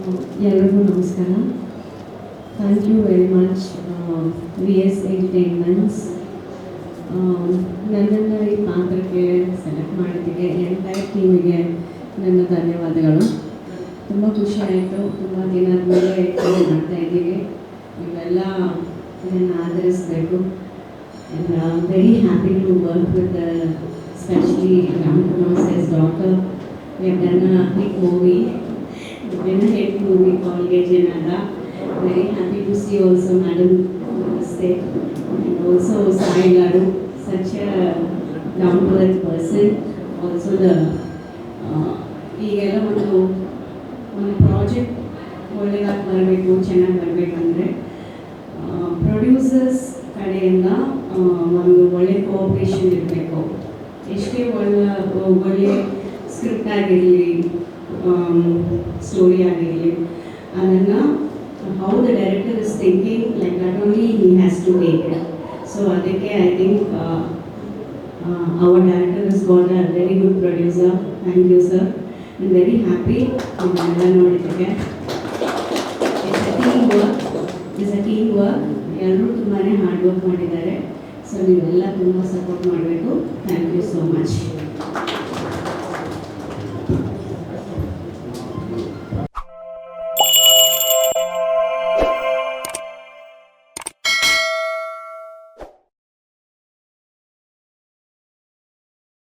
ಎಲ್ರಿಗೂ ನಮಸ್ಕಾರ. Thank you very much V S entertainments ನನ್ನನ್ನು ಈ ಪಾತ್ರಕ್ಕೆ ಸೆಲೆಕ್ಟ್ ಮಾಡಿದ್ದಕ್ಕೆ ಎಂಟೈರ್ ಟೀಮಿಗೆ ನನ್ನ ಧನ್ಯವಾದಗಳು. ತುಂಬ ಖುಷಿ ಆಯಿತು. ತುಂಬ ದಿನದ ಮೇಲೆ ಮಾಡ್ತಾ ಇದ್ದೀವಿ. ಇವೆಲ್ಲ ಇದನ್ನು ಆಧರಿಸಬೇಕು. Very happy to work with specially Ramkumar says doctor we have done been a hit movie called Ge Janada. Very happy to see also Madam Namaste and also Sai Garu, such a down to earth person. Also the uh, ಈಗೆಲ್ಲ ಒಂದು ಒಂದು project ಒಳ್ಳೆದಾಗಿ ಬರಬೇಕು ಚೆನ್ನಾಗಿ ಬರಬೇಕಂದ್ರೆ producers ಕಡೆಯಿಂದ ಆ, ಒಂದು ಒಳ್ಳೆ ಕೋಆಪ್ರೇಷನ್ ಇರಬೇಕು ಎಷ್ಟೇ ಒಳ್ಳೆ ಒಳ್ಳೆ ಸ್ಕ್ರಿಪ್ಟ್ ಆಗಿರಲಿ ಸ್ಟೋರಿ ಆಗಿರಲಿ. ಅದನ್ನು how the director is thinking like not only he has to take it so ಅದಕ್ಕೆ I think our director is got a very good producer thank you sir I very happy ಎಲ್ಲ ನೋಡಿದ್ದಕ್ಕೆ it's a team work is a team work ಎಲ್ಲರೂ ತುಂಬಾ hard work ಮಾಡಿದ್ದಾರೆ. So ನೀವೆಲ್ಲ ತುಂಬ support ಮಾಡಬೇಕು. Thank you so much